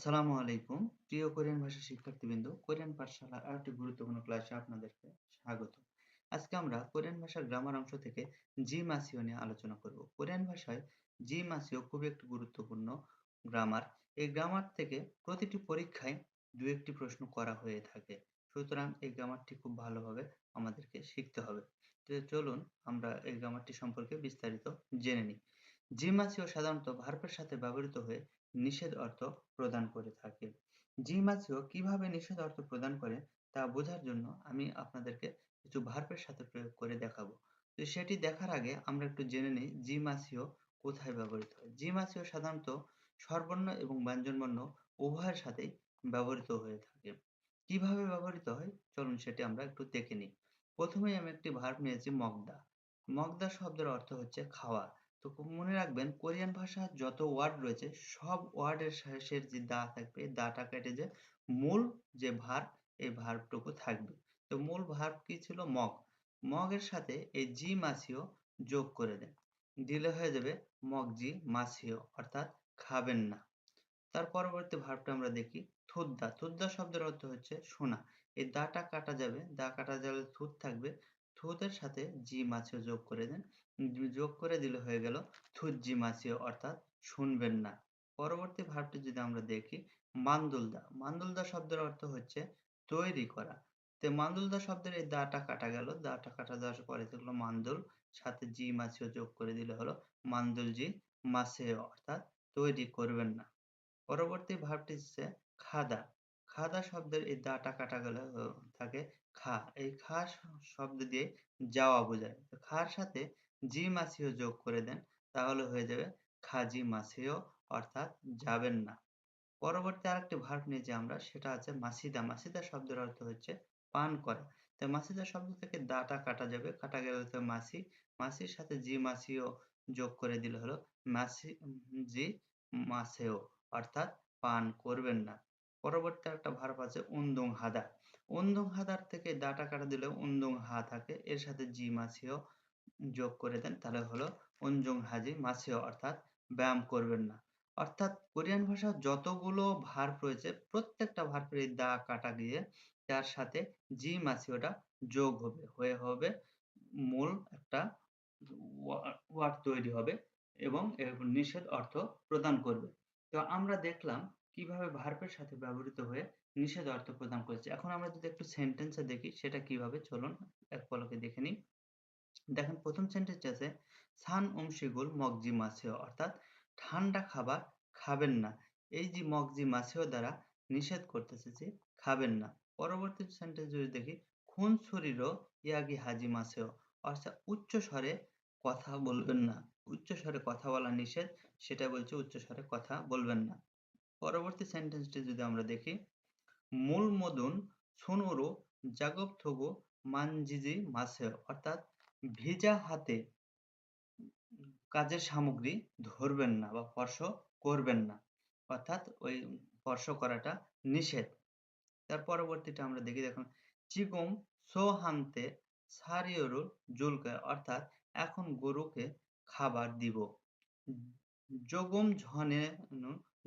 আসসালামু আলাইকুম। প্রিয় কোরিয়ান ভাষা শিক্ষার্থীবৃন্দ, কোরিয়ান পাঠশালার আরেকটি গুরুত্বপূর্ণ ক্লাসে আপনাদেরকে স্বাগত। আজকে আমরা কোরিয়ান ভাষার গ্রামার অংশ থেকে জি মাসিও নিয়ে আলোচনা করব। কোরিয়ান ভাষায় জি মাসিও খুবই একটি গুরুত্বপূর্ণ গ্রামার। এই গ্রামার থেকে প্রতিটি পরীক্ষায় দু একটি প্রশ্ন করা হয়ে থাকে। সুতরাং এই গ্রামারটি খুব ভালোভাবে আমাদেরকে শিখতে হবে। তো চলুন আমরা এই গ্রামারটি সম্পর্কে বিস্তারিত জেনে নিই। জি মাসিও সাধারণত ভার্বের সাথে ব্যবহৃত হয়ে নিষেধ অর্থ প্রদান করে থাকে। জিমাসিও কীভাবে নিষেধ অর্থ প্রদান করে তা বোঝার জন্য আমি আপনাদেরকে কিছু ভার্বের সাথে প্রয়োগ করে দেখাবো। তো সেটি দেখার আগে আমরা একটু জেনে নিই জিমাসিও কোথায় ব্যবহৃত হয়। জিমাসিও সাধারণত স্বরবর্ণ এবং ব্যঞ্জনবর্ণ উভয়ের সাথেই ব্যবহৃত হয়ে থাকে। কীভাবে ব্যবহৃত হয়? চলুন সেটি আমরা একটু দেখে নিই। প্রথমেই আমি একটি ভার্ব নিয়েছি মগদা। মগদা শব্দের অর্থ হচ্ছে খাওয়া। তো মনে রাখবেন কোরিয়ান ভাষার যত ওয়ার্ড রয়েছে সব ওয়ার্ডের শেষের যে দা থাকবে, দাটা কেটে যে মূল যে ভার্ব এই ভার্বটুকু থাকবে। তো মূল ভার্ব কি ছিল? মগ। মগের সাথে এই জি মাসিও যোগ করে দেন। দিলে হয়ে যাবে মগ জি মাসিও অর্থাৎ খাবেন না। তার পরবর্তী ভার্বটা আমরা দেখি থুদ্দা থুদ্দা শব্দের অর্থ হচ্ছে শোনা এই দাটা কাটা যাবে, দা কাটা যাবে থুত থাকবে থুতের সাথে জি মাছিও যোগ করে দেন। যোগ করে দিলে হয়ে গেল থুজ্জি মাছিও, অর্থাৎ শুনবেন না। পরবর্তী ভাবটি যদি আমরা দেখি, মান্দুলদা। মান্দুলদা শব্দের অর্থ হচ্ছে তৈরি করা। তো মান্দুলদা শব্দের এই দাটা কাটা গেল। দাটা কাটা যাওয়ার পরে থাকল মান্দুল, সাথে জি মাছিও যোগ করে দিলে হলো মান্দুল জি মাসেও অর্থাৎ তৈরি করবেন না। পরবর্তী ভাবটি হচ্ছে খাদা। খাদা শব্দের এই দাটা কাটা গেলে থাকে খা। এই খা শব্দ দিয়ে যাওয়া বোঝায়। খার সাথে জি মাসিও যোগ করে দেন, তাহলে হয়ে যাবে খাজি মাসিও অর্থাৎ যাবেন না। পরবর্তী আরেকটি ভার্ব নিয়েছি আমরা, সেটা আছে মাসিদা। মাসিদা শব্দের অর্থ হচ্ছে পান করা। তো মাসিদা শব্দ থেকে দাটা কাটা যাবে। কাটা গেলে তো মাসি। মাসির সাথে জি মাসিও যোগ করে দিলে হলো মাসি, জি মাসেও অর্থাৎ পান করবেন না। পরবর্তী একটা ভার্ব আছে উন্দুং হাদা উন্দুং হাদার থেকে দাটা কাটা দিলে উন্দুং হা থাকে, এর সাথে জি মাসিও যোগ করে দেন, তাহলে হলো হাজি মাসিও অর্থাৎ ব্যায়াম করবেন না। অর্থাৎ কোরিয়ান ভাষার যতগুলো ভার্ব রয়েছে, প্রত্যেকটা ভার্বের দা কাটা গিয়ে তার সাথে জি মাসিওটা যোগ হবে, হয়ে হবে মূল একটা ওয়ার্ড তৈরি হবে এবং নিষেধ অর্থ প্রদান করবে। তো আমরা দেখলাম কীভাবে ভার্বের সাথে ব্যবহৃত হয়ে নিষেধ অর্থ প্রদান করেছে? এখন আমরা যদি একটু সেন্টেন্সে দেখি, সেটা কীভাবে? চলুন এক পলকে দেখে নিই। দেখেন, প্রথম সেন্টেন্স আছে সান উমশিগুল মগজি, মাছেও। অর্থাৎ, ঠান্ডা খাবার খাবেন না। এই যে মগজি, মাছেও দ্বারা নিষেধ করতেছে যে, খাবেন না। পরবর্তী সেন্টেন্স যদি দেখি, খুন শরীরও ইয়াগি হাজি মাছেও। অর্থাৎ, উচ্চ স্বরে কথা বলবেন না। উচ্চ স্বরে কথা বলা নিষেধ, সেটা বলছে উচ্চ স্বরে কথা বলবেন না। পরবর্তী সেন্টেন্সটি যদি আমরা দেখি, মূল মদুন সোনুরু জাগব থগু মানজিজি মাসে অর্থাৎ ভিজা হাতে কাজের সামগ্রী ধরবেন না বা স্পর্শ করবেন না। অর্থাৎ ওই স্পর্শ করাটা নিষেধ। তার পরবর্তীটা আমরা দেখি, দেখুন চিগুম সো হামতে সারিয়রু জুলকে অর্থাৎ এখন গরুকে খাবার দিব। যোগম ঝনে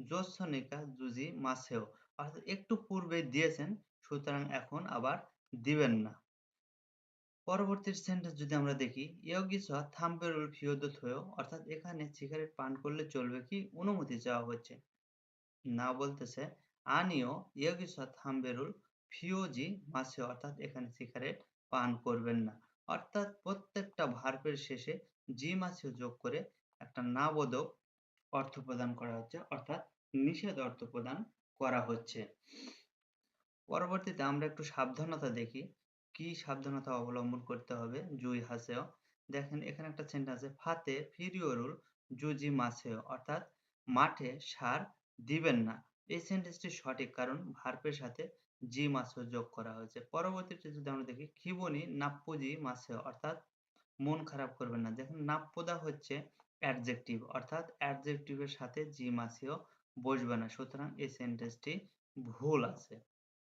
জ্যোৎস্নিকা জুজি মাসেও অর্থাৎ একটু পূর্বে দিয়েছেন, সুতরাং এখন আবার দিবেন না। পরবর্তী সেন্টেন্স যদি আমরা দেখি ইয়োগিস থাম্পেরুল ফিওদোথয় অর্থাৎ এখানে সিগারেট পান করলে চলবে কি? অনুমতি চাওয়া হচ্ছে। না বলতেছে, আনিও ইয়োগিস থাম্বেরুল ফিওজি মাসে অর্থাৎ এখানে সিগারেট পান করবেন না। অর্থাৎ প্রত্যেকটা ভার্বের শেষে জি মাসে যোগ করে একটা নাবোধক অর্থ প্রদান করা হচ্ছে, অর্থাৎ নিষেধ অর্থ প্রদান করা হচ্ছে। পরবর্তীতে আমরা একটু সাবধানতা দেখি, কি সাবধানতা অবলম্বন করতে হবে, জুই হাসেও। দেখেন, এখানে একটা সেন্টেন্স আছে, ফাতে ফিরিওরুল জুজি মাসেও অর্থাৎ মাঠে সার দিবেন না। এই সেন্টেন্সটি সঠিক, কারণ ভার্বের সাথে জি মাসেও যোগ করা হয়েছে। পরবর্তীতে যদি আমরা দেখি, খিবনি নাপ্পুজি মাসেও অর্থাৎ মন খারাপ করবেন না। দেখেন, নাপ্পদা হচ্ছে অ্যাডজেক্টিভ, অর্থাৎ অ্যাডজেক্টিভের সাথে জি মাসেও বসবে না। সুতরাং এই সেন্টেন্সটি ভুল আছে।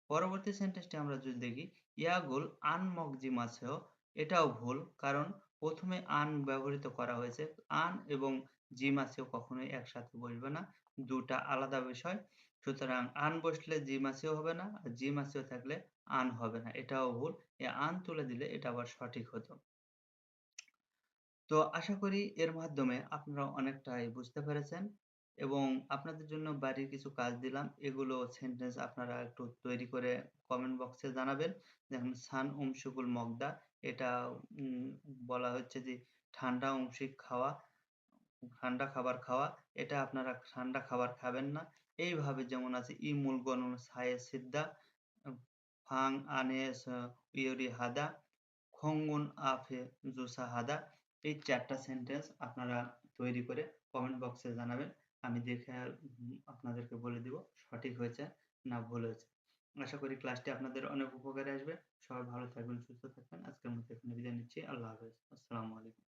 পরবর্তী সেন্টেন্সটি আমরা যদি দেখি, ইয়াগুল আন মগজি মাসেও এটাও ভুল, কারণ প্রথমে আন ব্যবহৃত করা হয়েছে। আন এবং জি মাসেও কখনোই একসাথে বসবে না, দুটা আলাদা বিষয়। সুতরাং আন বসলে জি মাসিও হবে না, আর জি মাসিও থাকলে আন হবে না, এটাও ভুল। এ আন তুলে দিলে এটা আবার সঠিক হতো। তো আশা করি এর মাধ্যমে আপনারা অনেকটাই বুঝতে পেরেছেন এবং আপনাদের জন্য বাড়ির কিছু কাজ দিলাম। এগুলো সেন্টেন্স আপনারা একটু তৈরি করে কমেন্ট বক্সে জানাবেন। যেমন, সান উমসুকুল মগদা। এটা বলা হচ্ছে যে ঠান্ডা অংশিক খাওয়া, ঠান্ডা খাবার খাওয়া। এটা আপনারা ঠান্ডা খাবার খাবেন না। এইভাবে যেমন আছে ইমুল গনুন সায়ে সিদ্ধা ফাং আনে ইয়রি হাদা। খঙ্গুন আফে জুসা হাদা। এই চারটা সেন্টেন্স আপনারা তৈরি করে কমেন্ট বক্সে জানাবেন। আমি দেখে আপনাদেরকে বলে দিব সঠিক হয়েছে না ভুল হয়েছে। আশা করি ক্লাসটি আপনাদের অনেক উপকারে আসবে। সবাই ভালো থাকবেন, সুস্থ থাকবেন। আজকের মতো এখানে বিদায় নিচ্ছি। আল্লাহ হাফেজ। আসসালামু আলাইকুম।